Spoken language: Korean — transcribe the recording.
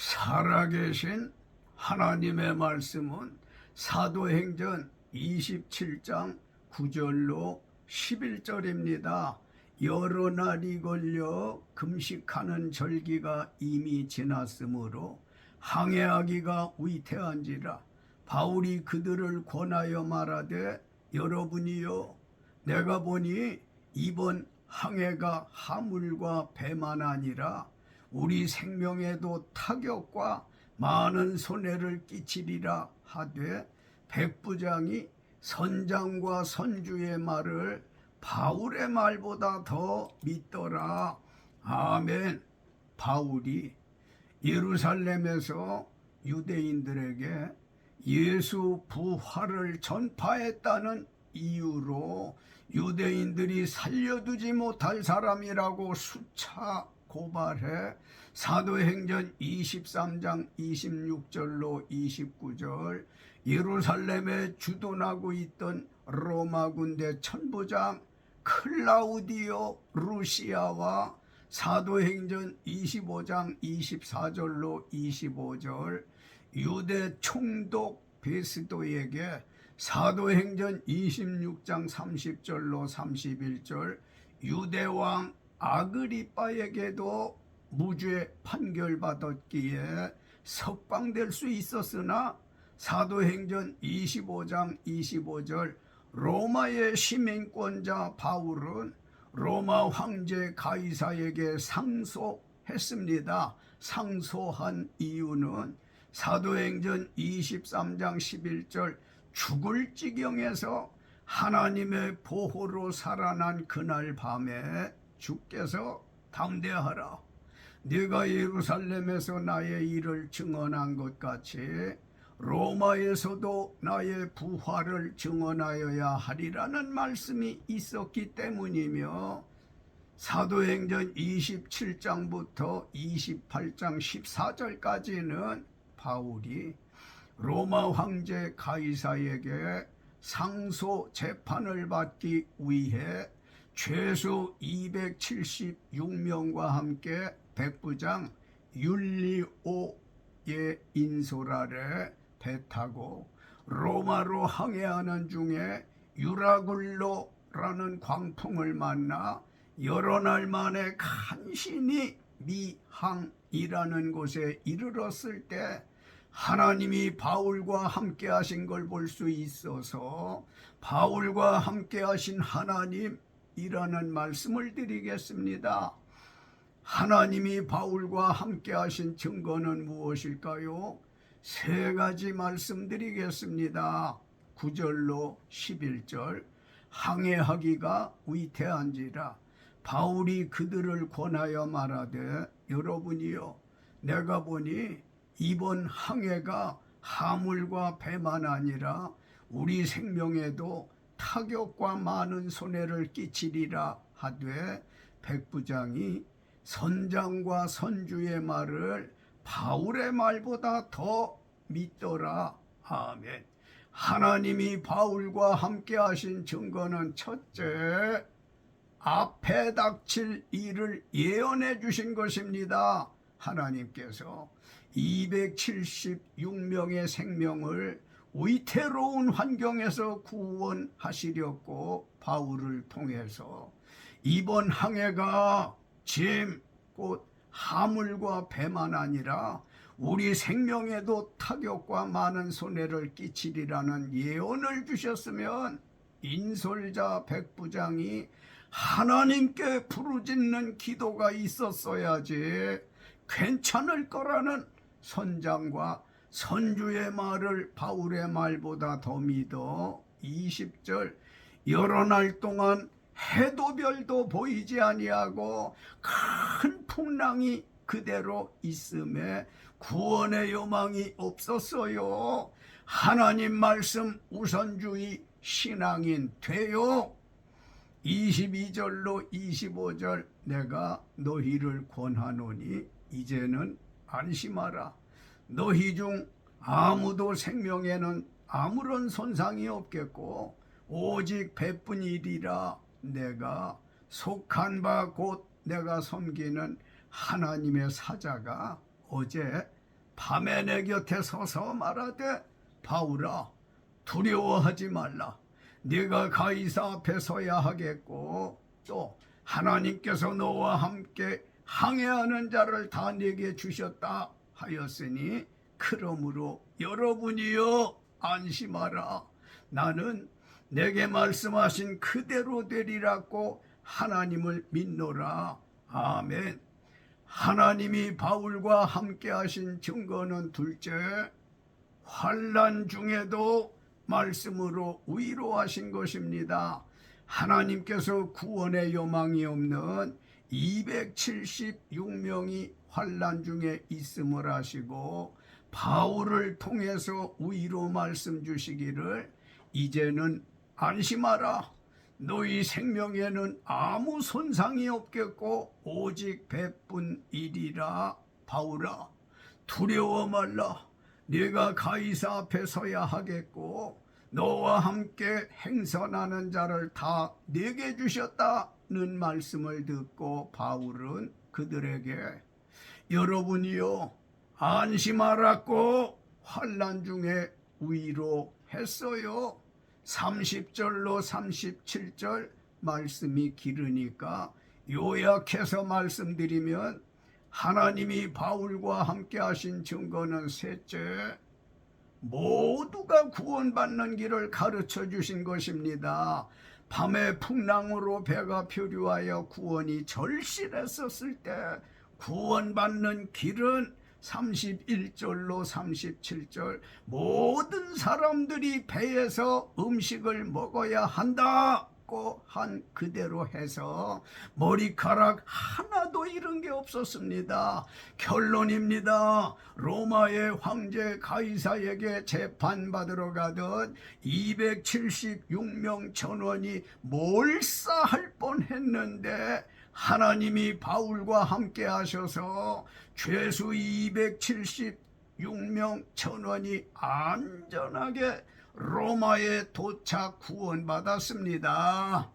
살아계신 하나님의 말씀은 사도행전 27장 9절로 11절입니다. 여러 날이 걸려 금식하는 절기가 이미 지났으므로 항해하기가 위태한지라 바울이 그들을 권하여 말하되 여러분이요 내가 보니 이번 항해가 하물과 배만 아니라 우리 생명에도 타격과 많은 손해를 끼치리라 하되 백부장이 선장과 선주의 말을 바울의 말보다 더 믿더라. 아멘. 바울이 예루살렘에서 유대인들에게 예수 부활을 전파했다는 이유로 유대인들이 살려두지 못할 사람이라고 수차 고발해 사도행전 23장 26절로 29절 예루살렘에 주둔하고 있던 로마 군대 천부장 클라우디오 루시아와 사도행전 25장 24절로 25절 유대 총독 베스도에게 사도행전 26장 30절로 31절 유대왕 아그리빠에게도 무죄 판결받았기에 석방될 수 있었으나 사도행전 25장 25절 로마의 시민권자 바울은 로마 황제 가이사에게 상소했습니다. 상소한 이유는 사도행전 23장 11절 죽을 지경에서 하나님의 보호로 살아난 그날 밤에 주께서 담대하라. 네가 예루살렘에서 나의 일을 증언한 것 같이 로마에서도 나의 부활을 증언하여야 하리라는 말씀이 있었기 때문이며 사도행전 27장부터 28장 14절까지는 바울이 로마 황제 가이사에게 상소 재판을 받기 위해 최소 276명과 함께 백부장 율리오의 인솔 아래 배 타고 로마로 항해하는 중에 유라굴로라는 광풍을 만나 여러 날 만에 간신히 미항이라는 곳에 이르렀을 때 하나님이 바울과 함께 하신 걸 볼 수 있어서 바울과 함께 하신 하나님 이라는 말씀을 드리겠습니다. 하나님이 바울과 함께 하신 증거는 무엇일까요? 세 가지 말씀드리겠습니다. 9절로 11절 항해하기가 위태한지라 바울이 그들을 권하여 말하되 여러분이요 내가 보니 이번 항해가 하물과 배만 아니라 우리 생명에도 타격과 많은 손해를 끼치리라 하되 백부장이 선장과 선주의 말을 바울의 말보다 더 믿더라. 아멘. 하나님이 바울과 함께 하신 증거는 첫째, 앞에 닥칠 일을 예언해 주신 것입니다. 하나님께서 276명의 생명을 위태로운 환경에서 구원하시려고 바울을 통해서 이번 항해가 짐, 곧 하물과 배만 아니라 우리 생명에도 타격과 많은 손해를 끼치리라는 예언을 주셨으면 인솔자 백부장이 하나님께 부르짖는 기도가 있었어야지 괜찮을 거라는 선장과 선주의 말을 바울의 말보다 더 믿어 20절 여러 날 동안 해도 별도 보이지 아니하고 큰 풍랑이 그대로 있음에 구원의 요망이 없었어요. 하나님 말씀 우선주의 신앙인 되요. 22절로 25절 내가 너희를 권하노니 이제는 안심하라. 너희 중 아무도 생명에는 아무런 손상이 없겠고 오직 배뿐이리라 내가 속한 바 곧 내가 섬기는 하나님의 사자가 어제 밤에 내 곁에 서서 말하되 바울아 두려워하지 말라. 네가 가이사 앞에 서야 하겠고 또 하나님께서 너와 함께 항해하는 자를 다 내게 주셨다 하였으니 그러므로 여러분이여 안심하라. 나는 내게 말씀하신 그대로 되리라고 하나님을 믿노라. 아멘. 하나님이 바울과 함께 하신 증거는 둘째, 환란 중에도 말씀으로 위로하신 것입니다. 하나님께서 구원의 요망이 없는 276명이 환란 중에 있음을 하시고 바울을 통해서 위로 말씀 주시기를 이제는 안심하라. 너희 생명에는 아무 손상이 없겠고 오직 백분이리라 바울아 두려워 말라 네가 가이사 앞에 서야 하겠고 너와 함께 행선하는 자를 다 내게 주셨다는 말씀을 듣고 바울은 그들에게 여러분이요 안심하라고 환란 중에 위로했어요. 30절로 37절 말씀이 길으니까 요약해서 말씀드리면 하나님이 바울과 함께 하신 증거는 셋째 모두가 구원받는 길을 가르쳐 주신 것입니다. 밤에 풍랑으로 배가 표류하여 구원이 절실했었을 때 구원받는 길은 31절로 37절 모든 사람들이 배에서 음식을 먹어야 한다고 한 그대로 해서 머리카락 하나도 잃은 게 없었습니다. 결론입니다. 로마의 황제 가이사에게 재판받으러 가던 276명 전원이 몰사할 뻔했는데 하나님이 바울과 함께 하셔서 죄수 276명 전원이 안전하게 로마에 도착 구원받았습니다.